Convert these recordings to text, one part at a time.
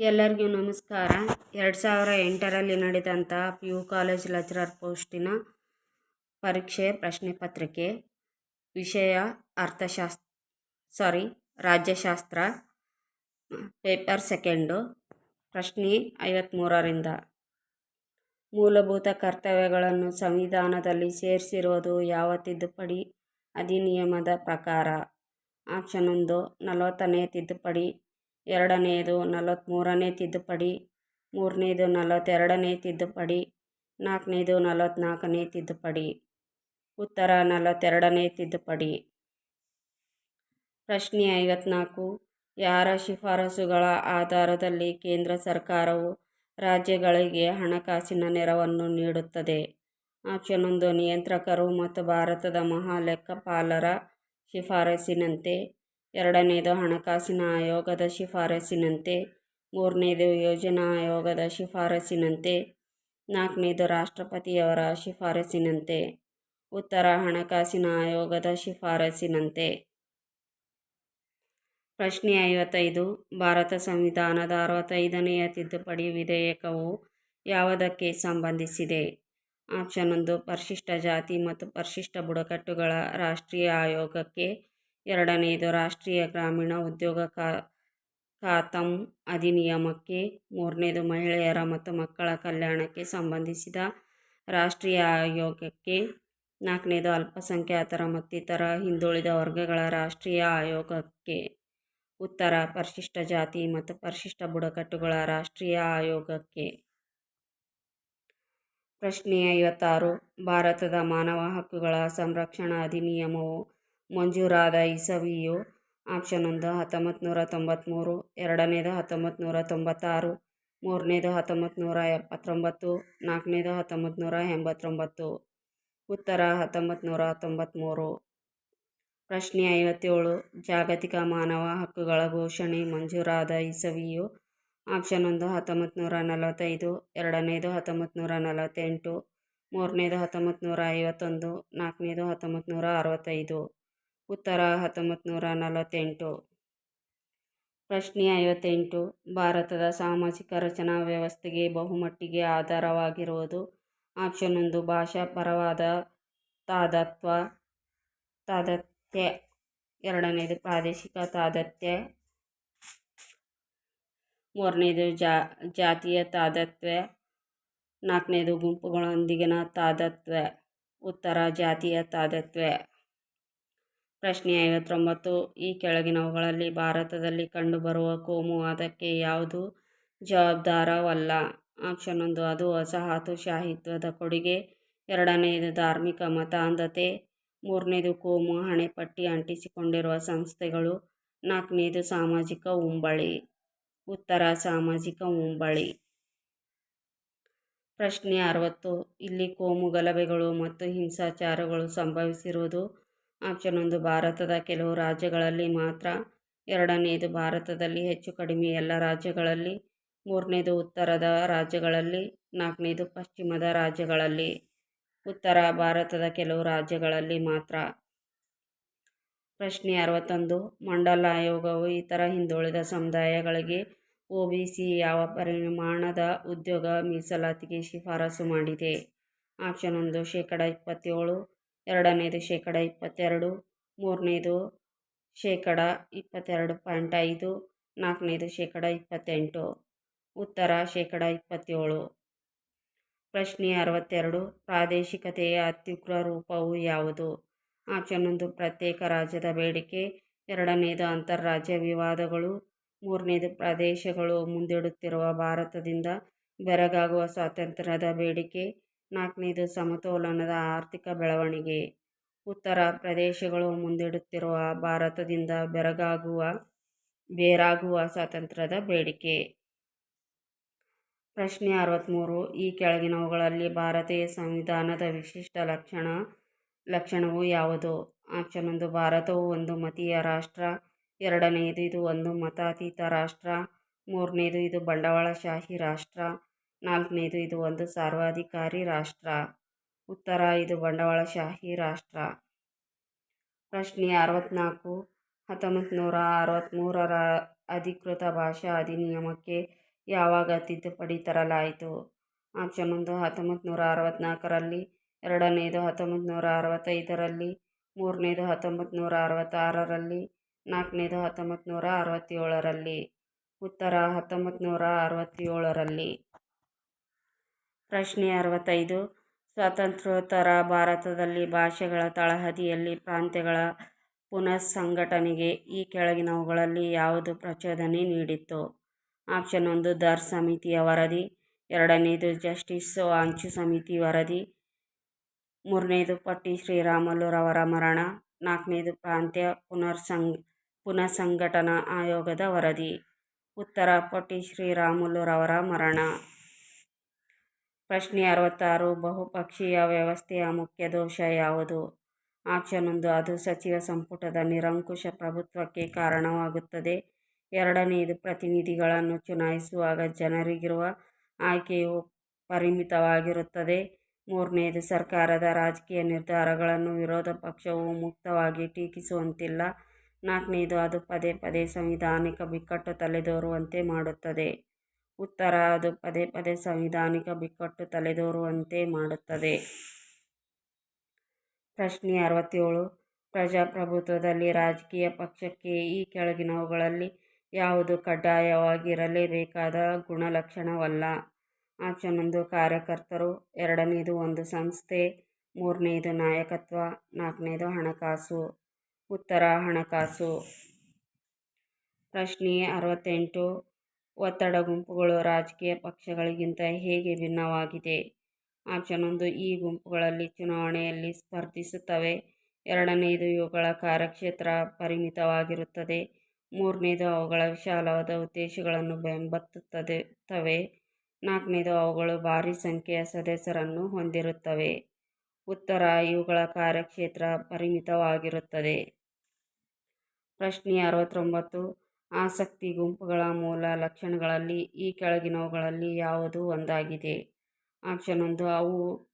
ಎಲ್ಲರಿಗೂ ನಮಸ್ಕಾರ. ಎರಡು ಸಾವಿರ ಎಂಟರಲ್ಲಿ ನಡೆದಂಥ ಪಿ ಯು ಕಾಲೇಜ್ ಲೆಕ್ಚರರ್ ಪೋಸ್ಟಿನ ಪರೀಕ್ಷೆ, ಪ್ರಶ್ನೆ ಪತ್ರಿಕೆ, ವಿಷಯ ಅರ್ಥಶಾಸ್ತ್ರ ಸಾರಿ, ರಾಜ್ಯಶಾಸ್ತ್ರ, ಪೇಪರ್ ಸೆಕೆಂಡು, ಪ್ರಶ್ನೆ ಐವತ್ತ್ಮೂರರಿಂದ ಮೂಲಭೂತ ಕರ್ತವ್ಯಗಳನ್ನು ಸಂವಿಧಾನದಲ್ಲಿ ಸೇರಿಸಿರುವುದು ಯಾವ ತಿದ್ದುಪಡಿ? ಅಧಿನಿಯಮದ ಪ್ರಕಾರ. ಆಪ್ಷನ್ ಒಂದು, ನಲವತ್ತನೇ ತಿದ್ದುಪಡಿ. ಎರಡನೆಯದು ನಲವತ್ತ್ಮೂರನೇ ತಿದ್ದುಪಡಿ, ಮೂರನೇದು ನಲವತ್ತೆರಡನೇ ತಿದ್ದುಪಡಿ, ನಾಲ್ಕನೇದು ನಲವತ್ತ್ನಾಲ್ಕನೇ ತಿದ್ದುಪಡಿ. ಉತ್ತರ ನಲವತ್ತೆರಡನೇ ತಿದ್ದುಪಡಿ. ಪ್ರಶ್ನೆ ಐವತ್ನಾಲ್ಕು. ಯಾರ ಶಿಫಾರಸುಗಳ ಆಧಾರದಲ್ಲಿ ಕೇಂದ್ರ ಸರ್ಕಾರವು ರಾಜ್ಯಗಳಿಗೆ ಹಣಕಾಸಿನ ನೆರವನ್ನು ನೀಡುತ್ತದೆ? ಆಪ್ಷನ್ ಒಂದು, ನಿಯಂತ್ರಕರು ಮತ್ತು ಭಾರತದ ಮಹಾಲೆಕ್ಕಪಾಲರ ಶಿಫಾರಸಿನಂತೆ. ಎರಡನೇದು ಹಣಕಾಸಿನ ಆಯೋಗದ ಶಿಫಾರಸಿನಂತೆ, ಮೂರನೇದು ಯೋಜನಾ ಆಯೋಗದ ಶಿಫಾರಸಿನಂತೆ, ನಾಲ್ಕನೇದು ರಾಷ್ಟ್ರಪತಿಯವರ ಶಿಫಾರಸಿನಂತೆ. ಉತ್ತರ ಹಣಕಾಸಿನ ಆಯೋಗದ ಶಿಫಾರಸಿನಂತೆ. ಪ್ರಶ್ನೆ ಐವತ್ತೈದು, ಭಾರತ ಸಂವಿಧಾನದ ಅರವತ್ತೈದನೆಯ ತಿದ್ದುಪಡಿ ವಿಧೇಯಕವು ಯಾವುದಕ್ಕೆ ಸಂಬಂಧಿಸಿದೆ? ಆಪ್ಷನ್ ಒಂದು, ಪರಿಶಿಷ್ಟ ಜಾತಿ ಮತ್ತು ಪರಿಶಿಷ್ಟ ಬುಡಕಟ್ಟುಗಳ ರಾಷ್ಟ್ರೀಯ ಆಯೋಗಕ್ಕೆ ಎರಡನೆಯದು ರಾಷ್ಟ್ರೀಯ ಗ್ರಾಮೀಣ ಉದ್ಯೋಗ ಖಾತಂ ಅಧಿನಿಯಮಕ್ಕೆ, ಮೂರನೇದು ಮಹಿಳೆಯರ ಮತ್ತು ಮಕ್ಕಳ ಕಲ್ಯಾಣಕ್ಕೆ ಸಂಬಂಧಿಸಿದ ರಾಷ್ಟ್ರೀಯ ಆಯೋಗಕ್ಕೆ, ನಾಲ್ಕನೇದು ಅಲ್ಪಸಂಖ್ಯಾತರ ಮತ್ತಿತರ ಹಿಂದುಳಿದ ವರ್ಗಗಳ ರಾಷ್ಟ್ರೀಯ ಆಯೋಗಕ್ಕೆ. ಉತ್ತರ, ಪರಿಶಿಷ್ಟ ಜಾತಿ ಮತ್ತು ಪರಿಶಿಷ್ಟ ಬುಡಕಟ್ಟುಗಳ ರಾಷ್ಟ್ರೀಯ ಆಯೋಗಕ್ಕೆ. ಪ್ರಶ್ನೆ ಐವತ್ತಾರು, ಭಾರತದ ಮಾನವ ಹಕ್ಕುಗಳ ಸಂರಕ್ಷಣಾ ಅಧಿನಿಯಮವು ಮಂಜೂರಾದ ಇಸವಿಯು ಆಪ್ಷನ್ ಒಂದು ಹತ್ತೊಂಬತ್ತು ನೂರ ತೊಂಬತ್ತ್ಮೂರು ಎರಡನೇದು ಹತ್ತೊಂಬತ್ತು ನೂರ ತೊಂಬತ್ತಾರು, ಮೂರನೇದು ಹತ್ತೊಂಬತ್ತು ನೂರ ಎಪ್ಪತ್ತೊಂಬತ್ತು, ನಾಲ್ಕನೇದು ಹತ್ತೊಂಬತ್ತು ನೂರ ಎಂಬತ್ತೊಂಬತ್ತು. ಉತ್ತರ ಹತ್ತೊಂಬತ್ತು ನೂರ ತೊಂಬತ್ತ್ಮೂರು ಪ್ರಶ್ನೆ ಐವತ್ತೇಳು, ಜಾಗತಿಕ ಮಾನವ ಹಕ್ಕುಗಳ ಘೋಷಣೆ ಮಂಜೂರಾದ ಇಸವಿಯು ಆಪ್ಷನ್ ಒಂದು ಹತ್ತೊಂಬತ್ತು ನೂರ ನಲವತ್ತೈದು, ಎರಡನೇದು ಹತ್ತೊಂಬತ್ತು ನೂರ ನಲವತ್ತೆಂಟು, ಮೂರನೇದು ಹತ್ತೊಂಬತ್ತು ನೂರ ಐವತ್ತೊಂದು, ನಾಲ್ಕನೇದು ಹತ್ತೊಂಬತ್ತು ನೂರ ಅರವತ್ತೈದು. ಉತ್ತರ ಹತ್ತೊಂಬತ್ತು ನೂರ ನಲವತ್ತೆಂಟು. ಪ್ರಶ್ನೆ ಐವತ್ತೆಂಟು. ಭಾರತದ ಸಾಮಾಜಿಕ ರಚನಾ ವ್ಯವಸ್ಥೆಗೆ ಬಹುಮಟ್ಟಿಗೆ ಆಧಾರವಾಗಿರುವುದು ಆಪ್ಷನ್ ಒಂದು. ಭಾಷಾ ಪರವಾದ ತಾದತ್ವ, ತಾದತ್ಯ. ಎರಡನೇದು ಪ್ರಾದೇಶಿಕ ತಾದತ್ಯ. ಮೂರನೇದು ಜಾತಿಯ ತಾದತ್ವ. ನಾಲ್ಕನೇದು ಗುಂಪುಗಳೊಂದಿಗಿನ ತಾದತ್ವ. ಉತ್ತರ ಜಾತಿಯ ತಾದಾತ್ಮ್ಯ ಪ್ರಶ್ನೆ ಐವತ್ತೊಂಬತ್ತು, ಈ ಕೆಳಗಿನವುಗಳಲ್ಲಿ ಭಾರತದಲ್ಲಿ ಕಂಡುಬರುವ ಕೋಮು ಅದಕ್ಕೆ ಯಾವುದು ಜವಾಬ್ದಾರವಲ್ಲ? ಆಪ್ಷನ್ ಒಂದು, ಅದು ವಸಾಹತುಶಾಹಿತ್ವದ ಕೊಡುಗೆ. ಎರಡನೆಯದು, ಧಾರ್ಮಿಕ ಮತಾಂಧತೆ. ಮೂರನೇದು, ಕೋಮು ಹಣೆಪಟ್ಟಿ ಅಂಟಿಸಿಕೊಂಡಿರುವ ಸಂಸ್ಥೆಗಳು. ನಾಲ್ಕನೇದು, ಸಾಮಾಜಿಕ ಉಂಬಳಿ ಉತ್ತರ, ಸಾಮಾಜಿಕ ಉಂಬಳಿ ಪ್ರಶ್ನೆ ಅರವತ್ತು, ಇಲ್ಲಿ ಕೋಮು ಗಲಭೆಗಳು ಮತ್ತು ಹಿಂಸಾಚಾರಗಳು ಸಂಭವಿಸಿರುವುದು ಆಪ್ಷನ್ ಒಂದು ಭಾರತದ ಕೆಲವು ರಾಜ್ಯಗಳಲ್ಲಿ ಮಾತ್ರ ಎರಡನೆಯದು ಭಾರತದಲ್ಲಿ ಹೆಚ್ಚು ಕಡಿಮೆ ಎಲ್ಲ ರಾಜ್ಯಗಳಲ್ಲಿ, ಮೂರನೇದು ಉತ್ತರದ ರಾಜ್ಯಗಳಲ್ಲಿ, ನಾಲ್ಕನೇದು ಪಶ್ಚಿಮದ ರಾಜ್ಯಗಳಲ್ಲಿ, ಉತ್ತರ ಭಾರತದ ಕೆಲವು ರಾಜ್ಯಗಳಲ್ಲಿ ಮಾತ್ರ. ಪ್ರಶ್ನೆ ಅರವತ್ತೊಂದು, ಮಂಡಲ ಆಯೋಗವು ಇತರ ಹಿಂದುಳಿದ ಸಮುದಾಯಗಳಿಗೆ ಒ ಬಿ ಸಿ ಯಾವ ಪರಿಮಾಣದ ಉದ್ಯೋಗ ಮೀಸಲಾತಿಗೆ ಶಿಫಾರಸು ಮಾಡಿದೆ? ಆಪ್ಷನ್ ಒಂದು, ಶೇಕಡ ಇಪ್ಪತ್ತೇಳು ಎರಡನೇದು ಶೇಕಡ ಇಪ್ಪತ್ತೆರಡು, ಮೂರನೇದು ಶೇಕಡ ಇಪ್ಪತ್ತೆರಡು ಪಾಯಿಂಟ್ ಐದು, ನಾಲ್ಕನೇದು ಶೇಕಡ ಇಪ್ಪತ್ತೆಂಟು. ಉತ್ತರ ಶೇಕಡ ಇಪ್ಪತ್ತೇಳು. ಪ್ರಶ್ನೆ ಅರವತ್ತೆರಡು, ಪ್ರಾದೇಶಿಕತೆಯ ಅತ್ಯುಗ್ರ ರೂಪವು ಯಾವುದು? ಆಪ್ಷನ್ ಒಂದು, ಪ್ರತ್ಯೇಕ ರಾಜ್ಯದ ಬೇಡಿಕೆ. ಎರಡನೇದು, ಅಂತಾರಾಜ್ಯ ವಿವಾದಗಳು. ಮೂರನೇದು, ಪ್ರದೇಶಗಳು ಮುಂದಿಡುತ್ತಿರುವ ಭಾರತದಿಂದ ಬೆರಗಾಗುವ ಸ್ವಾತಂತ್ರ್ಯದ ಬೇಡಿಕೆ. ನಾಲ್ಕನೇದು ಸಮತೋಲನದ ಆರ್ಥಿಕ ಬೆಳವಣಿಗೆ. ಉತ್ತರ ಪ್ರದೇಶಗಳು ಮುಂದಿಡುತ್ತಿರುವ ಭಾರತದಿಂದ ಬೆರಗಾಗುವ, ಬೇರಾಗುವ ಸ್ವಾತಂತ್ರ್ಯದ ಬೇಡಿಕೆ. ಪ್ರಶ್ನೆ ಅರವತ್ತ್ಮೂರು ಈ ಕೆಳಗಿನವುಗಳಲ್ಲಿ ಭಾರತೀಯ ಸಂವಿಧಾನದ ವಿಶಿಷ್ಟ ಲಕ್ಷಣ, ಲಕ್ಷಣವು ಯಾವುದು? ಆಪ್ಷನ್ ಒಂದು, ಭಾರತವು ಒಂದು ಮತೀಯ ರಾಷ್ಟ್ರ. ಎರಡನೆಯದು ಇದು ಒಂದು ಮತಾತೀತ ರಾಷ್ಟ್ರ. ಮೂರನೇದು, ಇದು ಬಂಡವಾಳಶಾಹಿ ರಾಷ್ಟ್ರ. ನಾಲ್ಕನೇದು, ಇದು ಒಂದು ಸರ್ವಾಧಿಕಾರಿ ರಾಷ್ಟ್ರ. ಉತ್ತರ, ಇದು ಬಂಡವಾಳಶಾಹಿ ರಾಷ್ಟ್ರ. ಪ್ರಶ್ನೆ ಅರವತ್ತ್ನಾಲ್ಕು ಹತ್ತೊಂಬತ್ತು ನೂರ ಅರವತ್ತ್ಮೂರರ ಅಧಿಕೃತ ಭಾಷಾ ಅಧಿನಿಯಮಕ್ಕೆ ಯಾವಾಗ ತಿದ್ದುಪಡಿ ತರಲಾಯಿತು? ಆಪ್ಷನ್ ಒಂದು ಹತ್ತೊಂಬತ್ತು ನೂರ ಅರವತ್ತ್ನಾಲ್ಕರಲ್ಲಿ ಎರಡನೇದು ಹತ್ತೊಂಬತ್ತು ನೂರ ಅರವತ್ತೈದರಲ್ಲಿ, ಮೂರನೇದು ಹತ್ತೊಂಬತ್ತು ನೂರ ಅರವತ್ತಾರರಲ್ಲಿ, ನಾಲ್ಕನೇದು ಹತ್ತೊಂಬತ್ತು ನೂರ ಅರವತ್ತೇಳರಲ್ಲಿ. ಉತ್ತರ ಹತ್ತೊಂಬತ್ತು ನೂರ ಅರವತ್ತೇಳರಲ್ಲಿ. ಪ್ರಶ್ನೆ ಅರವತ್ತೈದು. ಸ್ವಾತಂತ್ರ್ಯೋತ್ತರ ಭಾರತದಲ್ಲಿ ಭಾಷೆಗಳ ತಳಹದಿಯಲ್ಲಿ ಪ್ರಾಂತ್ಯಗಳ ಪುನಃಸಂಘಟನೆಗೆ ಈ ಕೆಳಗಿನವುಗಳಲ್ಲಿ ಯಾವುದು ಪ್ರಚೋದನೆ ನೀಡಿತ್ತು? ಆಪ್ಷನ್ ಒಂದು, ದರ್ ಸಮಿತಿಯ ವರದಿ. ಎರಡನೇದು, ಜಸ್ಟಿಸ್ ವಾಂಚು ಸಮಿತಿ ವರದಿ. ಮೂರನೇದು, ಪಟ್ಟಿ ಶ್ರೀರಾಮುಲುರವರ ಮರಣ. ನಾಲ್ಕನೇದು, ಪ್ರಾಂತ್ಯ ಪುನರ್ಸಂಗ್ ಪುನಃಸಂಘಟನಾ ಆಯೋಗದ ವರದಿ. ಉತ್ತರ, ಪಟ್ಟಿ ಶ್ರೀರಾಮುಲುರವರ ಮರಣ. ಪ್ರಶ್ನೆ ಅರವತ್ತಾರು, ಬಹುಪಕ್ಷೀಯ ವ್ಯವಸ್ಥೆಯ ಮುಖ್ಯ ದೋಷ ಯಾವುದು? ಆಪ್ಷನ್ ಒಂದು, ಅದು ಸಚಿವ ಸಂಪುಟದ ನಿರಂಕುಶ ಪ್ರಭುತ್ವಕ್ಕೆ ಕಾರಣವಾಗುತ್ತದೆ. ಎರಡನೆಯದು ಪ್ರತಿನಿಧಿಗಳನ್ನು ಚುನಾಯಿಸುವಾಗ ಜನರಿಗಿರುವ ಆಯ್ಕೆಯು ಪರಿಮಿತವಾಗಿರುತ್ತದೆ. ಮೂರನೆಯದು ಸರ್ಕಾರದ ರಾಜಕೀಯ ನಿರ್ಧಾರಗಳನ್ನು ವಿರೋಧ ಪಕ್ಷವು ಮುಕ್ತವಾಗಿ ಟೀಕಿಸುವಂತಿಲ್ಲ. ನಾಲ್ಕನೇದು ಅದು ಪದೇ ಪದೇ ಸಂವಿಧಾನಿಕ ಬಿಕ್ಕಟ್ಟು ತಲೆದೋರುವಂತೆ ಮಾಡುತ್ತದೆ. ಉತ್ತರ ಅದು ಪದೇ ಪದೇ ಸಂವಿಧಾನಿಕ ಬಿಕ್ಕಟ್ಟು ತಲೆದೋರುವಂತೆ ಮಾಡುತ್ತದೆ. ಪ್ರಶ್ನೆ ಅರವತ್ತೇಳು. ಪ್ರಜಾಪ್ರಭುತ್ವದಲ್ಲಿ ರಾಜಕೀಯ ಪಕ್ಷಕ್ಕೆ ಈ ಕೆಳಗಿನವುಗಳಲ್ಲಿ ಯಾವುದು ಕಡ್ಡಾಯವಾಗಿರಲೇಬೇಕಾದ ಗುಣಲಕ್ಷಣವಲ್ಲ? ಆಪ್ಷನ್ ಒಂದು ಕಾರ್ಯಕರ್ತರು, ಎರಡನೇದು ಒಂದು ಸಂಸ್ಥೆ, ಮೂರನೇದು ನಾಯಕತ್ವ, ನಾಲ್ಕನೇದು ಹಣಕಾಸು. ಉತ್ತರ ಹಣಕಾಸು. ಪ್ರಶ್ನೆ ಅರವತ್ತೆಂಟು. ಒತ್ತಡ ಗುಂಪುಗಳು ರಾಜಕೀಯ ಪಕ್ಷಗಳಿಗಿಂತ ಹೇಗೆ ಭಿನ್ನವಾಗಿದೆ? ಆಪ್ಷನ್ ಒಂದು, ಈ ಗುಂಪುಗಳಲ್ಲಿ ಚುನಾವಣೆಯಲ್ಲಿ ಸ್ಪರ್ಧಿಸುತ್ತವೆ. ಎರಡನೆಯದು ಇವುಗಳ ಕಾರ್ಯಕ್ಷೇತ್ರ ಪರಿಮಿತವಾಗಿರುತ್ತದೆ. ಮೂರನೇದು, ಅವುಗಳ ವಿಶಾಲವಾದ ಉದ್ದೇಶಗಳನ್ನು ಬೆಂಬತ್ತುತ್ತದೆ ನಾಲ್ಕನೇದು, ಅವುಗಳು ಭಾರಿ ಸಂಖ್ಯೆಯ ಸದಸ್ಯರನ್ನು ಹೊಂದಿರುತ್ತವೆ. ಉತ್ತರ, ಇವುಗಳ ಕಾರ್ಯಕ್ಷೇತ್ರ ಪರಿಮಿತವಾಗಿರುತ್ತದೆ. ಪ್ರಶ್ನೆ ಅರವತ್ತೊಂಬತ್ತು ಆಸಕ್ತಿ, ಗುಂಪುಗಳ ಮೂಲ ಲಕ್ಷಣಗಳಲ್ಲಿ ಈ ಕೆಳಗಿನವುಗಳಲ್ಲಿ ಯಾವುದು ಒಂದಾಗಿದೆ? ಆಪ್ಷನ್ ಒಂದು, ಅವು,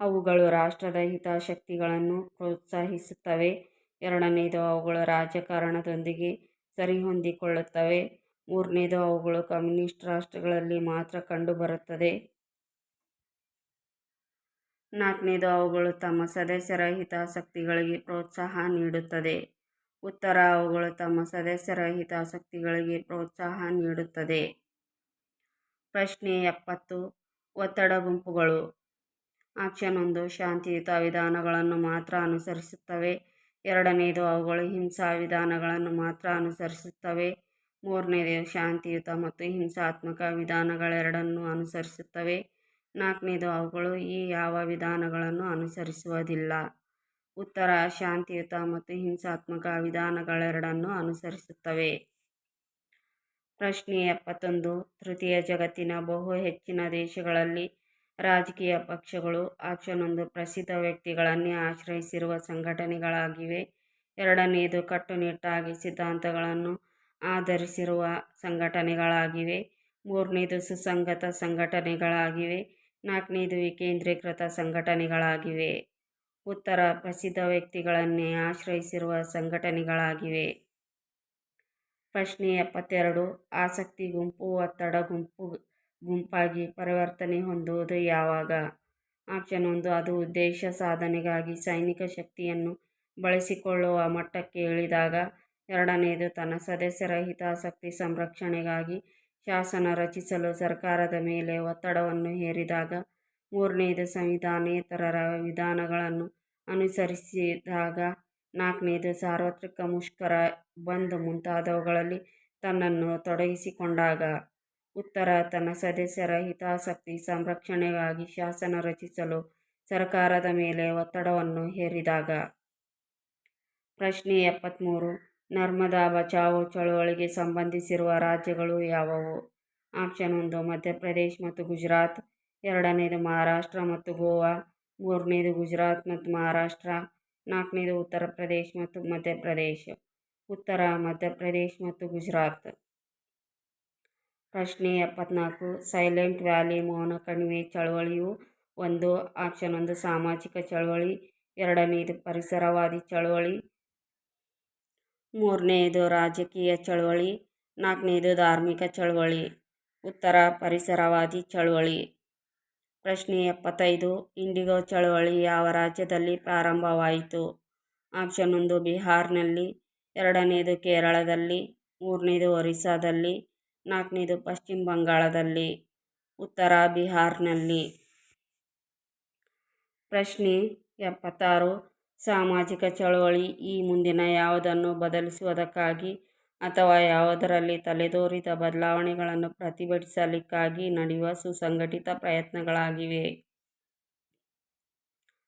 ಅವುಗಳು ರಾಷ್ಟ್ರದ ಹಿತಾಸಕ್ತಿಗಳನ್ನು ಪ್ರೋತ್ಸಾಹಿಸುತ್ತವೆ. ಎರಡನೇದು, ಅವುಗಳು ರಾಜಕಾರಣದೊಂದಿಗೆ ಸರಿಹೊಂದಿಕೊಳ್ಳುತ್ತವೆ. ಮೂರನೇದು, ಅವುಗಳು ಕಮ್ಯುನಿಸ್ಟ್ ರಾಷ್ಟ್ರಗಳಲ್ಲಿ ಮಾತ್ರ ಕಂಡುಬರುತ್ತದೆ. ನಾಲ್ಕನೇದು, ಅವುಗಳು ತಮ್ಮ ಸದಸ್ಯರ ಹಿತಾಸಕ್ತಿಗಳಿಗೆ ಪ್ರೋತ್ಸಾಹ ನೀಡುತ್ತದೆ. ಉತ್ತರ ಅವುಗಳು ತಮ್ಮ ಸದಸ್ಯರ ಹಿತಾಸಕ್ತಿಗಳಿಗೆ ಪ್ರೋತ್ಸಾಹ ನೀಡುತ್ತದೆ. ಪ್ರಶ್ನೆ ಎಪ್ಪತ್ತು. ಒತ್ತಡ ಗುಂಪುಗಳು. ಆಪ್ಷನ್ ಒಂದು, ಶಾಂತಿಯುತ ವಿಧಾನಗಳನ್ನು ಮಾತ್ರ ಅನುಸರಿಸುತ್ತವೆ. ಎರಡನೆಯದು ಅವುಗಳು ಹಿಂಸಾ ವಿಧಾನಗಳನ್ನು ಮಾತ್ರ ಅನುಸರಿಸುತ್ತವೆ. ಮೂರನೇದು, ಶಾಂತಿಯುತ ಮತ್ತು ಹಿಂಸಾತ್ಮಕ ವಿಧಾನಗಳೆರಡನ್ನೂ ಅನುಸರಿಸುತ್ತವೆ. ನಾಲ್ಕನೇದು, ಅವುಗಳು ಈ ಯಾವ ವಿಧಾನಗಳನ್ನು ಅನುಸರಿಸುವುದಿಲ್ಲ. ಉತ್ತರ, ಶಾಂತಿಯುತ ಮತ್ತು ಹಿಂಸಾತ್ಮಕ ವಿಧಾನಗಳೆರಡನ್ನೂ ಅನುಸರಿಸುತ್ತವೆ. ಪ್ರಶ್ನೆ ಎಪ್ಪತ್ತೊಂದು. ತೃತೀಯ ಜಗತ್ತಿನ ಬಹು ಹೆಚ್ಚಿನ ದೇಶಗಳಲ್ಲಿ ರಾಜಕೀಯ ಪಕ್ಷಗಳು ಆಪ್ಷನ್ ಒಂದು ಪ್ರಸಿದ್ಧ ವ್ಯಕ್ತಿಗಳನ್ನೇ ಆಶ್ರಯಿಸಿರುವ ಸಂಘಟನೆಗಳಾಗಿವೆ. ಎರಡನೆಯದು ಕಟ್ಟುನಿಟ್ಟಾಗಿ ಸಿದ್ಧಾಂತಗಳನ್ನು ಆಧರಿಸಿರುವ ಸಂಘಟನೆಗಳಾಗಿವೆ. ಮೂರನೇದು ಸುಸಂಗತ ಸಂಘಟನೆಗಳಾಗಿವೆ. ನಾಲ್ಕನೇದು ವಿಕೇಂದ್ರೀಕೃತ ಸಂಘಟನೆಗಳಾಗಿವೆ. ಉತ್ತರ ಪ್ರಸಿದ್ಧ ವ್ಯಕ್ತಿಗಳನ್ನೇ ಆಶ್ರಯಿಸಿರುವ ಸಂಘಟನೆಗಳಾಗಿವೆ. ಪ್ರಶ್ನೆ ಎಪ್ಪತ್ತೆರಡು, ಆಸಕ್ತಿ ಗುಂಪು, ಒತ್ತಡ ಗುಂಪು, ಗುಂಪಾಗಿ ಪರಿವರ್ತನೆ ಹೊಂದುವುದು ಯಾವಾಗ? ಆಪ್ಷನ್ ಒಂದು, ಅದು ಉದ್ದೇಶ ಸಾಧನೆಗಾಗಿ ಸೈನಿಕ ಶಕ್ತಿಯನ್ನು ಬಳಸಿಕೊಳ್ಳುವ ಮಟ್ಟಕ್ಕೆ ಇಳಿದಾಗ. ಎರಡನೆಯದು ತನ್ನ ಸದಸ್ಯರ ಹಿತಾಸಕ್ತಿ ಸಂರಕ್ಷಣೆಗಾಗಿ ಶಾಸನ ರಚಿಸಲು ಸರ್ಕಾರದ ಮೇಲೆ ಒತ್ತಡವನ್ನು ಹೇರಿದಾಗ. ಮೂರನೆಯದು ಸಂವಿಧಾನೇತರ ವಿಧಾನಗಳನ್ನು ಅನುಸರಿಸಿದಾಗ, ನಾಲ್ಕನೇದು ಸಾರ್ವತ್ರಿಕ ಮುಷ್ಕರ ಬಂದ್ ಮುಂತಾದವುಗಳಲ್ಲಿ ತನ್ನನ್ನು ತೊಡಗಿಸಿಕೊಂಡಾಗ, ಉತ್ತರ ತನ್ನ ಸದಸ್ಯರ ಹಿತಾಸಕ್ತಿ ಸಂರಕ್ಷಣೆಗಾಗಿ ಶಾಸನ ರಚಿಸಲು ಸರ್ಕಾರದ ಮೇಲೆ ಒತ್ತಡವನ್ನು ಹೇರಿದಾಗ. ಪ್ರಶ್ನೆ ಎಪ್ಪತ್ತ್ಮೂರು ನರ್ಮದಾ ಬಚಾವೋ ಚಳುವಳಿಗೆ ಸಂಬಂಧಿಸಿರುವ ರಾಜ್ಯಗಳು ಯಾವುವು? ಆಪ್ಷನ್ ಒಂದು, ಮಧ್ಯಪ್ರದೇಶ್ ಮತ್ತು ಗುಜರಾತ್. ಎರಡನೇದು ಮಹಾರಾಷ್ಟ್ರ ಮತ್ತು ಗೋವಾ, ಮೂರನೇದು ಗುಜರಾತ್ ಮತ್ತು ಮಹಾರಾಷ್ಟ್ರ, ನಾಲ್ಕನೇದು ಉತ್ತರ ಪ್ರದೇಶ ಮತ್ತು ಮಧ್ಯಪ್ರದೇಶ ಉತ್ತರ ಮಧ್ಯಪ್ರದೇಶ ಮತ್ತು ಗುಜರಾತ್. ಪ್ರಶ್ನೆ ಎಪ್ಪತ್ನಾಲ್ಕು, ಸೈಲೆಂಟ್ ವ್ಯಾಲಿ, ಮೌನ, ಕಣಿವೆ, ಚಳವಳಿಯು ಒಂದು, ಆಪ್ಷನ್ ಒಂದು, ಸಾಮಾಜಿಕ ಚಳವಳಿ, ಎರಡನೇದು ಪರಿಸರವಾದಿ ಚಳವಳಿ, ಮೂರನೇದು ರಾಜಕೀಯ ಚಳವಳಿ, ನಾಲ್ಕನೇದು ಧಾರ್ಮಿಕ ಚಳವಳಿ, ಉತ್ತರ ಪರಿಸರವಾದಿ ಚಳವಳಿ. ಪ್ರಶ್ನೆ ಎಪ್ಪತ್ತೈದು. ಇಂಡಿಗೋ ಚಳವಳಿ ಯಾವ ರಾಜ್ಯದಲ್ಲಿ ಪ್ರಾರಂಭವಾಯಿತು? ಆಪ್ಷನ್ ಒಂದು, ಬಿಹಾರ್ನಲ್ಲಿ, ಎರಡನೇದು ಕೇರಳದಲ್ಲಿ, ಮೂರನೇದು ಒರಿಸ್ಸಾದಲ್ಲಿ, ನಾಲ್ಕನೇದು ಪಶ್ಚಿಮ ಬಂಗಾಳದಲ್ಲಿ. ಉತ್ತರ ಬಿಹಾರ್ನಲ್ಲಿ. ಪ್ರಶ್ನೆ ಎಪ್ಪತ್ತಾರು. ಸಾಮಾಜಿಕ ಚಳವಳಿ ಈ ಮುಂದಿನ ಯಾವುದನ್ನು ಬದಲಿಸುವುದಕ್ಕಾಗಿ ಅಥವಾ ಯಾವುದರಲ್ಲಿ ತಲೆದೋರಿದ ಬದಲಾವಣೆಗಳನ್ನು ಪ್ರತಿಭಟಿಸಲಿಕ್ಕಾಗಿ ನಡೆಯುವ ಸುಸಂಘಟಿತ ಪ್ರಯತ್ನಗಳಾಗಿವೆ.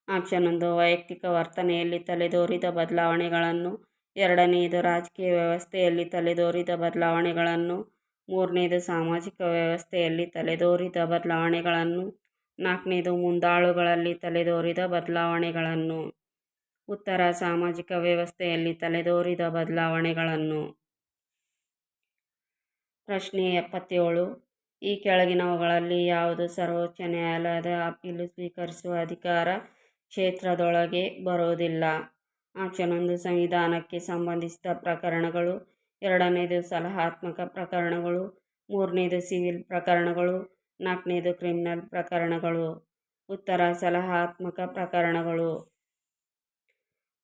ಆಪ್ಷನ್ ಒಂದು, ವೈಯಕ್ತಿಕ ವರ್ತನೆಯಲ್ಲಿ ತಲೆದೋರಿದ ಬದಲಾವಣೆಗಳನ್ನು. ಎರಡನೆಯದು ರಾಜಕೀಯ ವ್ಯವಸ್ಥೆಯಲ್ಲಿ ತಲೆದೋರಿದ ಬದಲಾವಣೆಗಳನ್ನು. ಮೂರನೇದು, ಸಾಮಾಜಿಕ ವ್ಯವಸ್ಥೆಯಲ್ಲಿ ತಲೆದೋರಿದ ಬದಲಾವಣೆಗಳನ್ನು. ನಾಲ್ಕನೇದು, ಮುಂದಾಳುಗಳಲ್ಲಿ ತಲೆದೋರಿದ ಬದಲಾವಣೆಗಳನ್ನು. ಉತ್ತರ, ಸಾಮಾಜಿಕ ವ್ಯವಸ್ಥೆಯಲ್ಲಿ ತಲೆದೋರಿದ ಬದಲಾವಣೆಗಳನ್ನು. ಪ್ರಶ್ನೆ ಎಪ್ಪತ್ತೇಳು. ಈ ಕೆಳಗಿನವುಗಳಲ್ಲಿ ಯಾವುದು ಸರ್ವೋಚ್ಚ ನ್ಯಾಯಾಲಯದ ಅಪೀಲು ಸ್ವೀಕರಿಸುವ ಅಧಿಕಾರ ಕ್ಷೇತ್ರದೊಳಗೆ ಬರುವುದಿಲ್ಲ? ಆಪ್ಷನ್ ಒಂದು, ಸಂವಿಧಾನಕ್ಕೆ ಸಂಬಂಧಿಸಿದ ಪ್ರಕರಣಗಳು. ಎರಡನೇದು, ಸಲಹಾತ್ಮಕ ಪ್ರಕರಣಗಳು. ಮೂರನೇದು, ಸಿವಿಲ್ ಪ್ರಕರಣಗಳು. ನಾಲ್ಕನೇದು, ಕ್ರಿಮಿನಲ್ ಪ್ರಕರಣಗಳು. ಉತ್ತರ, ಸಲಹಾತ್ಮಕ ಪ್ರಕರಣಗಳು.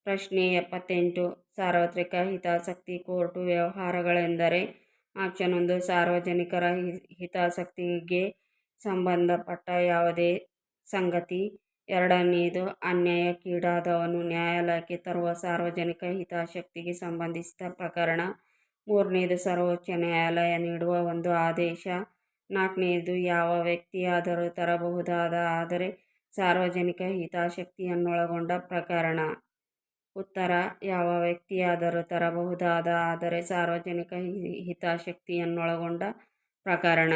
ಪ್ರಶ್ನೆ ಎಪ್ಪತ್ತೆಂಟು, ಸಾರ್ವತ್ರಿಕ ಹಿತಾಸಕ್ತಿ ಕೋರ್ಟು ವ್ಯವಹಾರಗಳೆಂದರೆ ಆಪ್ಷನ್ ಒಂದು, ಸಾರ್ವಜನಿಕರ ಹಿತಾಸಕ್ತಿಗೆ ಸಂಬಂಧಪಟ್ಟ ಯಾವುದೇ ಸಂಗತಿ. ಎರಡನೆಯದು ಅನ್ಯಾಯಕ್ಕೀಡಾದವನು ನ್ಯಾಯಾಲಯಕ್ಕೆ ತರುವ ಸಾರ್ವಜನಿಕ ಹಿತಾಸಕ್ತಿಗೆ ಸಂಬಂಧಿಸಿದ ಪ್ರಕರಣ. ಮೂರನೇದು, ಸರ್ವೋಚ್ಚ ನ್ಯಾಯಾಲಯ ನೀಡುವ ಒಂದು ಆದೇಶ. ನಾಲ್ಕನೆಯದು ಯಾವ ವ್ಯಕ್ತಿಯಾದರೂ ತರಬಹುದಾದ, ಆದರೆ ಸಾರ್ವಜನಿಕ ಹಿತಾಸಕ್ತಿಯನ್ನೊಳಗೊಂಡ ಪ್ರಕರಣ. ಉತ್ತರ, ಯಾವ ವ್ಯಕ್ತಿಯಾದರೂ ತರಬಹುದಾದ, ಆದರೆ ಸಾರ್ವಜನಿಕ ಹಿತಾಸಕ್ತಿಯನ್ನೊಳಗೊಂಡ ಪ್ರಕರಣ.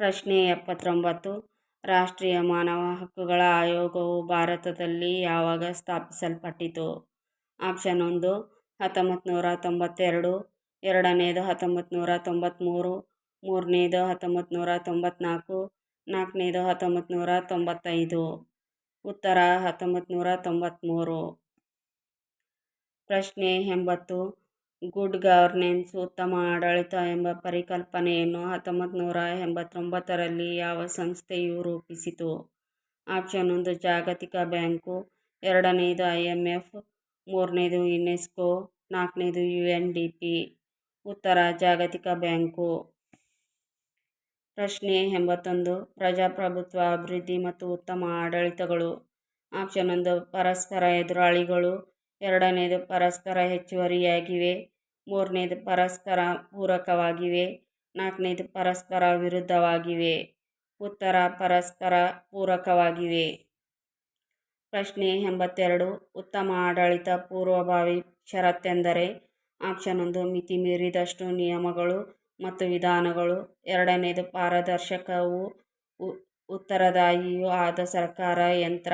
ಪ್ರಶ್ನೆ ಎಪ್ಪತ್ತೊಂಬತ್ತು. ರಾಷ್ಟ್ರೀಯ ಮಾನವ ಹಕ್ಕುಗಳ ಆಯೋಗವು ಭಾರತದಲ್ಲಿ ಯಾವಾಗ ಸ್ಥಾಪಿಸಲ್ಪಟ್ಟಿತು? ಆಪ್ಷನ್ ಒಂದು ಹತ್ತೊಂಬತ್ತು ನೂರ ತೊಂಬತ್ತೆರಡು, ಎರಡನೇದು ಹತ್ತೊಂಬತ್ತು ನೂರ ತೊಂಬತ್ತ್ಮೂರು ಮೂರನೇದು ಹತ್ತೊಂಬತ್ತು ನೂರ ತೊಂಬತ್ತ್ನಾಲ್ಕು ನಾಲ್ಕನೇದು ಹತ್ತೊಂಬತ್ತು ನೂರ ತೊಂಬತ್ತೈದು. ಉತ್ತರ ಹತ್ತೊಂಬತ್ತು ನೂರ ತೊಂಬತ್ತ್ಮೂರು ಪ್ರಶ್ನೆ ಎಂಬತ್ತು. ಗುಡ್ ಗವರ್ನೆನ್ಸ್ ಉತ್ತಮ ಆಡಳಿತ ಎಂಬ ಪರಿಕಲ್ಪನೆಯನ್ನು ಹತ್ತೊಂಬತ್ತು ನೂರ ಎಂಬತ್ತೊಂಬತ್ತರಲ್ಲಿ ಯಾವ ಸಂಸ್ಥೆಯು ರೂಪಿಸಿತು? ಆಪ್ಷನ್ ಒಂದು, ಜಾಗತಿಕ ಬ್ಯಾಂಕು. ಎರಡನೇದು, ಐ ಎಂ ಎಫ್. ಮೂರನೇದು, ಯುನೆಸ್ಕೋ. ನಾಲ್ಕನೇದು, ಯು ಎನ್ ಡಿ ಪಿ. ಉತ್ತರ, ಜಾಗತಿಕ ಬ್ಯಾಂಕು. ಪ್ರಶ್ನೆ ಎಂಬತ್ತೊಂದು. ಪ್ರಜಾಪ್ರಭುತ್ವ ಅಭಿವೃದ್ಧಿ ಮತ್ತು ಉತ್ತಮ ಆಡಳಿತಗಳು. ಆಪ್ಷನ್ ಒಂದು, ಪರಸ್ಪರ ಎದುರಾಳಿಗಳು. ಎರಡನೇದು, ಪರಸ್ಪರ ಹೆಚ್ಚುವರಿಯಾಗಿವೆ. ಮೂರನೇದು, ಪರಸ್ಪರ ಪೂರಕವಾಗಿವೆ. ನಾಲ್ಕನೇದು, ಪರಸ್ಪರ ವಿರುದ್ಧವಾಗಿವೆ. ಉತ್ತರ, ಪರಸ್ಪರ ಪೂರಕವಾಗಿವೆ. ಪ್ರಶ್ನೆ ಎಂಬತ್ತೆರಡು, ಉತ್ತಮ ಆಡಳಿತ ಪೂರ್ವಭಾವಿ ಷರತ್ತೆಂದರೆ? ಆಪ್ಷನ್ ಒಂದು ಮಿತಿ ಮೀರಿದಷ್ಟು ನಿಯಮಗಳು. ಮತ್ತು ವಿಧಾನಗಳು. ಎರಡನೇದು, ಪಾರದರ್ಶಕವೂ ಉತ್ತರದಾಯಿಯೂ ಆದ ಸರ್ಕಾರ ಯಂತ್ರ.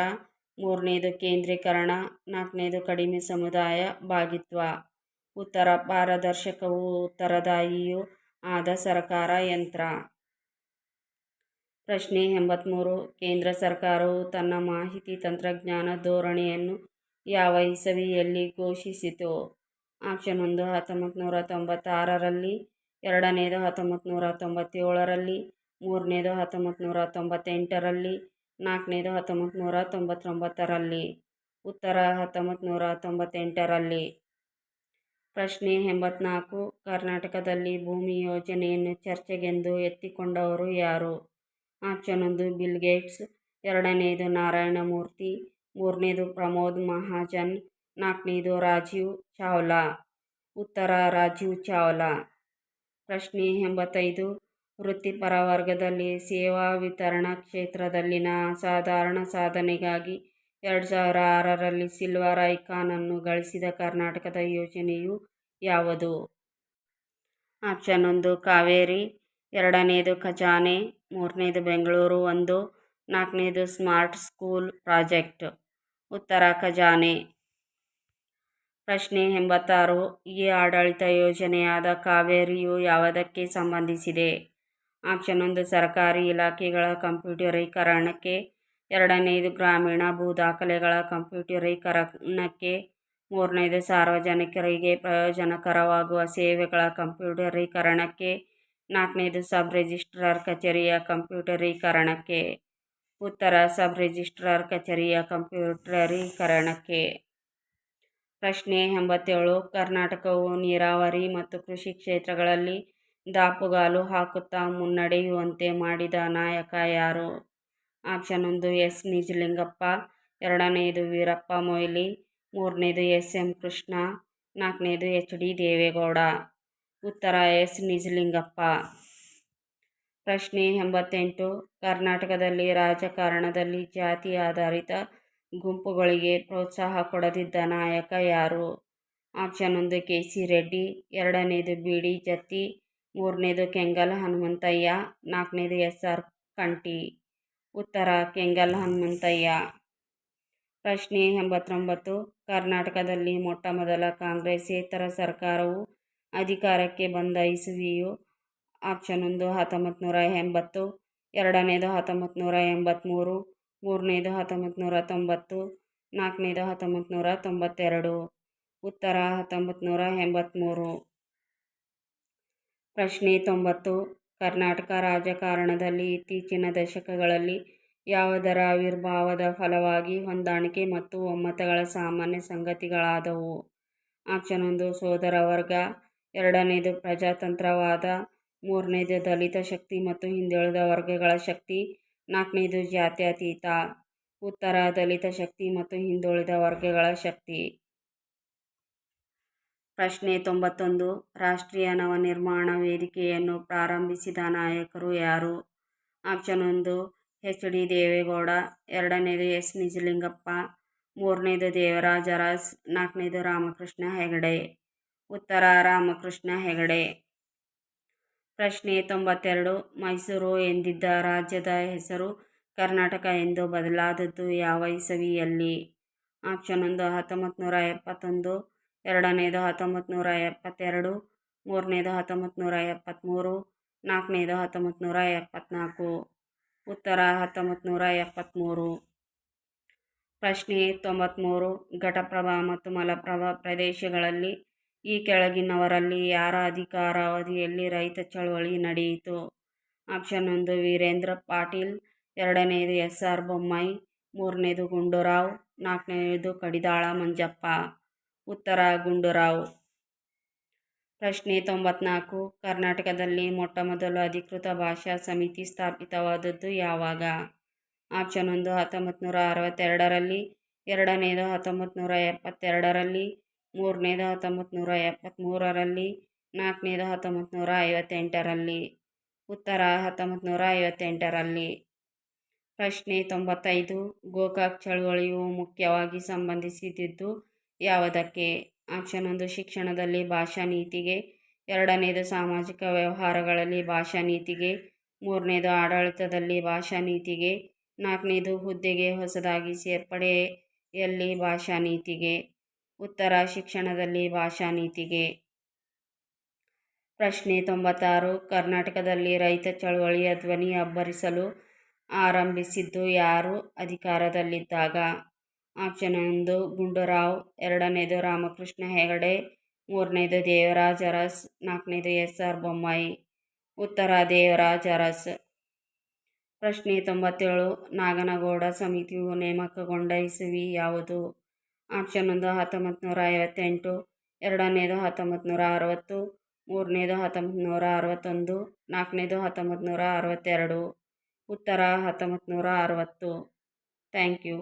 ಮೂರನೇದು, ಕೇಂದ್ರೀಕರಣ. ನಾಲ್ಕನೇದು, ಕಡಿಮೆ ಸಮುದಾಯ ಭಾಗಿತ್ವ. ಉತ್ತರ, ಪಾರದರ್ಶಕವು ಉತ್ತರದಾಯಿಯೂ ಆದ ಸರ್ಕಾರ ಯಂತ್ರ. ಪ್ರಶ್ನೆ ಎಂಬತ್ತ್ಮೂರು ಕೇಂದ್ರ ಸರ್ಕಾರವು ತನ್ನ ಮಾಹಿತಿ ತಂತ್ರಜ್ಞಾನ ಧೋರಣೆಯನ್ನು ಯಾವ ಇಸವಿಯಲ್ಲಿ ಘೋಷಿಸಿತು? ಆಪ್ಷನ್ ಒಂದು ಹತ್ತೊಂಬತ್ತು ನೂರ ತೊಂಬತ್ತಾರರಲ್ಲಿ ಎರಡನೇದು ಹತ್ತೊಂಬತ್ತು ನೂರ ತೊಂಬತ್ತೇಳರಲ್ಲಿ, ಮೂರನೇದು ಹತ್ತೊಂಬತ್ತು ನೂರ ತೊಂಬತ್ತೆಂಟರಲ್ಲಿ, ನಾಲ್ಕನೇದು ಹತ್ತೊಂಬತ್ತು ನೂರ ತೊಂಬತ್ತೊಂಬತ್ತರಲ್ಲಿ. ಉತ್ತರ ಹತ್ತೊಂಬತ್ತು ನೂರ ತೊಂಬತ್ತೆಂಟರಲ್ಲಿ. ಪ್ರಶ್ನೆ ಎಂಬತ್ನಾಲ್ಕು, ಕರ್ನಾಟಕದಲ್ಲಿ ಭೂಮಿ ಯೋಜನೆಯನ್ನು ಚರ್ಚೆಗೆಂದು ಎತ್ತಿಕೊಂಡವರು ಯಾರು? ಆಪ್ಷನ್ ಒಂದು, ಬಿಲ್ ಗೇಟ್ಸ್, ಎರಡನೇದು ನಾರಾಯಣ ಮೂರ್ತಿ ಮೂರನೇದು ಪ್ರಮೋದ್ ಮಹಾಜನ್, ನಾಲ್ಕನೇದು ರಾಜೀವ್ ಚಾವ್ಲಾ. ಉತ್ತರ, ರಾಜೀವ್ ಚಾವ್ಲಾ. ಪ್ರಶ್ನೆ ಎಂಬತ್ತೈದು. ವೃತ್ತಿಪರ ವರ್ಗದಲ್ಲಿ ಸೇವಾ ವಿತರಣಾ ಕ್ಷೇತ್ರದಲ್ಲಿನ ಅಸಾಧಾರಣ ಸಾಧನೆಗಾಗಿ ಎರಡು ಸಾವಿರ ಆರರಲ್ಲಿ ಸಿಲ್ವರ್ ಐಕಾನನ್ನು ಗಳಿಸಿದ ಕರ್ನಾಟಕದ ಯೋಜನೆಯು ಯಾವುದು? ಆಪ್ಷನ್ ಒಂದು, ಕಾವೇರಿ. ಎರಡನೇದು, ಖಜಾನೆ. ಮೂರನೇದು, ಬೆಂಗಳೂರು. ಒಂದು, ನಾಲ್ಕನೇದು, ಸ್ಮಾರ್ಟ್ ಸ್ಕೂಲ್ ಪ್ರಾಜೆಕ್ಟ್. ಉತ್ತರ, ಖಜಾನೆ. ಪ್ರಶ್ನೆ ಎಂಬತ್ತಾರು. ಈ ಆಡಳಿತ ಯೋಜನೆಯಾದ ಕಾವೇರಿಯು ಯಾವುದಕ್ಕೆ ಸಂಬಂಧಿಸಿದೆ? ಆಪ್ಷನ್ ಒಂದು, ಸರ್ಕಾರಿ ಇಲಾಖೆಗಳ ಕಂಪ್ಯೂಟರೀಕರಣಕ್ಕೆ. ಎರಡನೇದು ಗ್ರಾಮೀಣ ಭೂ ದಾಖಲೆಗಳ ಕಂಪ್ಯೂಟರೀಕರಣಕ್ಕೆ. ಮೂರನೇದು, ಸಾರ್ವಜನಿಕರಿಗೆ ಪ್ರಯೋಜನಕರವಾಗುವ ಸೇವೆಗಳ ಕಂಪ್ಯೂಟರೀಕರಣಕ್ಕೆ. ನಾಲ್ಕನೇದು ಸಬ್ ರಿಜಿಸ್ಟ್ರಾರ್ ಕಚೇರಿಯ ಕಂಪ್ಯೂಟರೀಕರಣಕ್ಕೆ. ಉತ್ತರ ಸಬ್ ರಿಜಿಸ್ಟ್ರಾರ್ ಕಚೇರಿಯ ಕಂಪ್ಯೂಟರೀಕರಣಕ್ಕೆ. ಪ್ರಶ್ನೆ ಎಂಬತ್ತೇಳು, ಕರ್ನಾಟಕವು ನೀರಾವರಿ ಮತ್ತು ಕೃಷಿ ಕ್ಷೇತ್ರಗಳಲ್ಲಿ ದಾಪುಗಾಲು ಹಾಕುತ್ತಾ ಮುನ್ನಡೆಯುವಂತೆ ಮಾಡಿದ ನಾಯಕ ಯಾರು? ಆಪ್ಷನ್ ಒಂದು, ಎಸ್. ನಿಜಲಿಂಗಪ್ಪ ಎರಡನೆಯದು ವೀರಪ್ಪ ಮೊಯ್ಲಿ, ಮೂರನೇದು, ಎಸ್. ಎಂ. ಕೃಷ್ಣ, ನಾಲ್ಕನೇದು, ಎಚ್. ಡಿ. ದೇವೇಗೌಡ. ಉತ್ತರ, ಎಸ್. ನಿಜಲಿಂಗಪ್ಪ. ಪ್ರಶ್ನೆ ಎಂಬತ್ತೆಂಟು, ಕರ್ನಾಟಕದಲ್ಲಿ ರಾಜಕಾರಣದಲ್ಲಿ ಜಾತಿ ಆಧಾರಿತ ಗುಂಪುಗಳಿಗೆ ಪ್ರೋತ್ಸಾಹ ಕೊಡದಿದ್ದ ನಾಯಕ ಯಾರು? ಆಪ್ಷನ್ ಒಂದು ಕೆ. ಸಿ. ರೆಡ್ಡಿ, ಎರಡನೇದು, ಬಿ. ಡಿ. ಜತ್ತಿ, ಮೂರನೇದು, ಕೆಂಗಲ್ ಹನುಮಂತಯ್ಯ, ನಾಲ್ಕನೇದು, ಎಸ್. ಆರ್. ಕಂಟಿ. ಉತ್ತರ, ಕೆಂಗಲ್ ಹನುಮಂತಯ್ಯ. ಪ್ರಶ್ನೆ ಎಂಬತ್ತೊಂಬತ್ತು, ಕರ್ನಾಟಕದಲ್ಲಿ ಮೊಟ್ಟ ಮೊದಲ ಕಾಂಗ್ರೆಸ್ಸೇತರ ಸರ್ಕಾರವು ಅಧಿಕಾರಕ್ಕೆ ಬಂದ ಇಸುವಿಯು? ಆಪ್ಷನ್ ಒಂದು, ಹತ್ತೊಂಬತ್ತು ನೂರ ಎಂಬತ್ತು, ಎರಡನೇದು, ಹತ್ತೊಂಬತ್ತು ನೂರ ಎಂಬತ್ತ್ಮೂರು ಮೂರನೇದು ಹತ್ತೊಂಬತ್ತು ನೂರ ತೊಂಬತ್ತು ನಾಲ್ಕನೇದು ಹತ್ತೊಂಬತ್ತು ನೂರ ತೊಂಬತ್ತೆರಡು ಉತ್ತರ ಹತ್ತೊಂಬತ್ತು ನೂರ ಎಂಬತ್ತ್ಮೂರು ಪ್ರಶ್ನೆ ತೊಂಬತ್ತು, ಕರ್ನಾಟಕ ರಾಜಕಾರಣದಲ್ಲಿ ಇತ್ತೀಚಿನ ದಶಕಗಳಲ್ಲಿ ಯಾವುದರ ಆವಿರ್ಭಾವದ ಫಲವಾಗಿ ಹೊಂದಾಣಿಕೆ ಮತ್ತು ಒಮ್ಮತಗಳ ಸಾಮಾನ್ಯ ಸಂಗತಿಗಳಾದವು? ಆಪ್ಷನ್ ಒಂದು, ಸೋದರ ವರ್ಗ. ಎರಡನೇದು, ಪ್ರಜಾತಂತ್ರವಾದ. ಮೂರನೇದು, ದಲಿತ ಶಕ್ತಿ ಮತ್ತು ಹಿಂದುಳಿದ ವರ್ಗಗಳ ಶಕ್ತಿ. ನಾಲ್ಕನೇದು ಜಾತ್ಯತೀತ, ಉತ್ತರ ದಲಿತ ಶಕ್ತಿ ಮತ್ತು ಹಿಂದುಳಿದ ವರ್ಗಗಳ ಶಕ್ತಿ. ಪ್ರಶ್ನೆ ತೊಂಬತ್ತೊಂದು, ರಾಷ್ಟ್ರೀಯ ನವನಿರ್ಮಾಣ ವೇದಿಕೆಯನ್ನು ಪ್ರಾರಂಭಿಸಿದ ನಾಯಕರು ಯಾರು? ಆಪ್ಷನ್ ಒಂದು, ಎಚ್ ಡಿ ದೇವೇಗೌಡ, ಎರಡನೇದು ಎಸ್ ನಿಜಲಿಂಗಪ್ಪ, ಮೂರನೇದು ದೇವರಾಜ ಅರಸ್ ನಾಲ್ಕನೇದು ರಾಮಕೃಷ್ಣ ಹೆಗಡೆ. ಉತ್ತರ ರಾಮಕೃಷ್ಣ ಹೆಗಡೆ. ಪ್ರಶ್ನೆ ತೊಂಬತ್ತೆರಡು. ಮೈಸೂರು ಎಂದಿದ್ದ ರಾಜ್ಯದ ಹೆಸರು ಕರ್ನಾಟಕ ಎಂದು ಬದಲಾದದ್ದು ಯಾವ ಇಸವಿಯಲ್ಲಿ ಆಪ್ಷನ್ ಒಂದು ಹತ್ತೊಂಬತ್ತು ನೂರ ಎಪ್ಪತ್ತೊಂದು. ಎರಡನೇದು ಹತ್ತೊಂಬತ್ತು ನೂರ ಎಪ್ಪತ್ತೆರಡು. ಮೂರನೇದು ಹತ್ತೊಂಬತ್ತು ನೂರ ಎಪ್ಪತ್ತ್ಮೂರು. ನಾಲ್ಕನೇದು ಹತ್ತೊಂಬತ್ತು ನೂರ ಎಪ್ಪತ್ತ್ನಾಲ್ಕು. ಉತ್ತರ ಹತ್ತೊಂಬತ್ತು ನೂರ ಎಪ್ಪತ್ತ್ಮೂರು. ಪ್ರಶ್ನೆ ತೊಂಬತ್ತ್ಮೂರು. ಘಟಪ್ರಭಾ ಮತ್ತು ಮಲಪ್ರಭಾ ಪ್ರದೇಶಗಳಲ್ಲಿ ಈ ಕೆಳಗಿನವರಲ್ಲಿ ಯಾರ ಅಧಿಕಾರಾವಧಿಯಲ್ಲಿ ರೈತ ಚಳವಳಿ ನಡೆಯಿತು? ಆಪ್ಷನ್ ಒಂದು, ವೀರೇಂದ್ರ ಪಾಟೀಲ್. ಎರಡನೆಯದು ಎಸ್ ಆರ್ ಬೊಮ್ಮಾಯಿ. ಮೂರನೇದು, ಗುಂಡೂರಾವ್. ನಾಲ್ಕನೇದು, ಕಡಿದಾಳ ಮಂಜಪ್ಪ. ಉತ್ತರ, ಗುಂಡೂರಾವ್. ಪ್ರಶ್ನೆ ತೊಂಬತ್ನಾಲ್ಕು, ಕರ್ನಾಟಕದಲ್ಲಿ ಮೊಟ್ಟಮೊದಲು ಅಧಿಕೃತ ಭಾಷಾ ಸಮಿತಿ ಸ್ಥಾಪಿತವಾದದ್ದು ಯಾವಾಗ? ಆಪ್ಷನ್ ಒಂದು ಹತ್ತೊಂಬತ್ತು ನೂರ ಅರವತ್ತೆರಡರಲ್ಲಿ. ಎರಡನೇದು ಹತ್ತೊಂಬತ್ತು ನೂರ ಎಪ್ಪತ್ತೆರಡರಲ್ಲಿ. ಮೂರನೇದು ಹತ್ತೊಂಬತ್ತು ನೂರ ಎಪ್ಪತ್ತ್ಮೂರರಲ್ಲಿ ನಾಲ್ಕನೇದು ಹತ್ತೊಂಬತ್ತು ನೂರ ಐವತ್ತೆಂಟರಲ್ಲಿ, ಉತ್ತರ ಹತ್ತೊಂಬತ್ತು ನೂರ ಐವತ್ತೆಂಟರಲ್ಲಿ. ಪ್ರಶ್ನೆ ತೊಂಬತ್ತೈದು, ಗೋಕಾಕ್ ಚಳುವಳಿಯು ಮುಖ್ಯವಾಗಿ ಸಂಬಂಧಿಸಿದ್ದು ಯಾವುದಕ್ಕೆ? ಆಪ್ಷನ್ ಒಂದು, ಶಿಕ್ಷಣದಲ್ಲಿ ಭಾಷಾ ನೀತಿಗೆ. ಎರಡನೇದು, ಸಾಮಾಜಿಕ ವ್ಯವಹಾರಗಳಲ್ಲಿ ಭಾಷಾ ನೀತಿಗೆ. ಮೂರನೇದು, ಆಡಳಿತದಲ್ಲಿ ಭಾಷಾ ನೀತಿಗೆ. ನಾಲ್ಕನೇದು, ಹುದ್ದೆಗೆ ಹೊಸದಾಗಿ ಸೇರ್ಪಡೆಯಲ್ಲಿ ಭಾಷಾ ನೀತಿಗೆ. ಉತ್ತರ ಶಿಕ್ಷಣದಲ್ಲಿ ಭಾಷಾ ನೀತಿಗೆ. ಪ್ರಶ್ನೆ ತೊಂಬತ್ತಾರು. ಕರ್ನಾಟಕದಲ್ಲಿ ರೈತ ಚಳವಳಿಯ ಧ್ವನಿ ಅಬ್ಬರಿಸಲು ಆರಂಭಿಸಿದ್ದು ಯಾರು? ಅಧಿಕಾರದಲ್ಲಿದ್ದಾಗ. ಆಪ್ಷನ್ ಒಂದು, ಗುಂಡೂರಾವ್. ಎರಡನೇದು, ರಾಮಕೃಷ್ಣ ಹೆಗಡೆ. ಮೂರನೇದು, ದೇವರಾಜ ಅರಸ್. ನಾಲ್ಕನೇದು, ಎಸ್ ಆರ್ ಬೊಮ್ಮಾಯಿ. ಉತ್ತರ, ದೇವರಾಜ ಅರಸ್. ಪ್ರಶ್ನೆ ತೊಂಬತ್ತೇಳು. ನಾಗನಗೌಡ ಸಮಿತಿಯು ನೇಮಕಗೊಂಡ ಇಸುವಿ ಯಾವುದು? ಆಪ್ಷನ್ ಒಂದು ಹತ್ತೊಂಬತ್ತು ನೂರ ಐವತ್ತೆಂಟು, ಎರಡನೇದು ಹತ್ತೊಂಬತ್ತು ನೂರ ಅರವತ್ತು, ಮೂರನೇದು ಹತ್ತೊಂಬತ್ತು ನೂರ ಅರವತ್ತೊಂದು, ನಾಲ್ಕನೇದು ಹತ್ತೊಂಬತ್ತು ನೂರ ಅರವತ್ತೆರಡು. ಉತ್ತರ ಹತ್ತೊಂಬತ್ತು ನೂರ ಅರವತ್ತು. Thank you.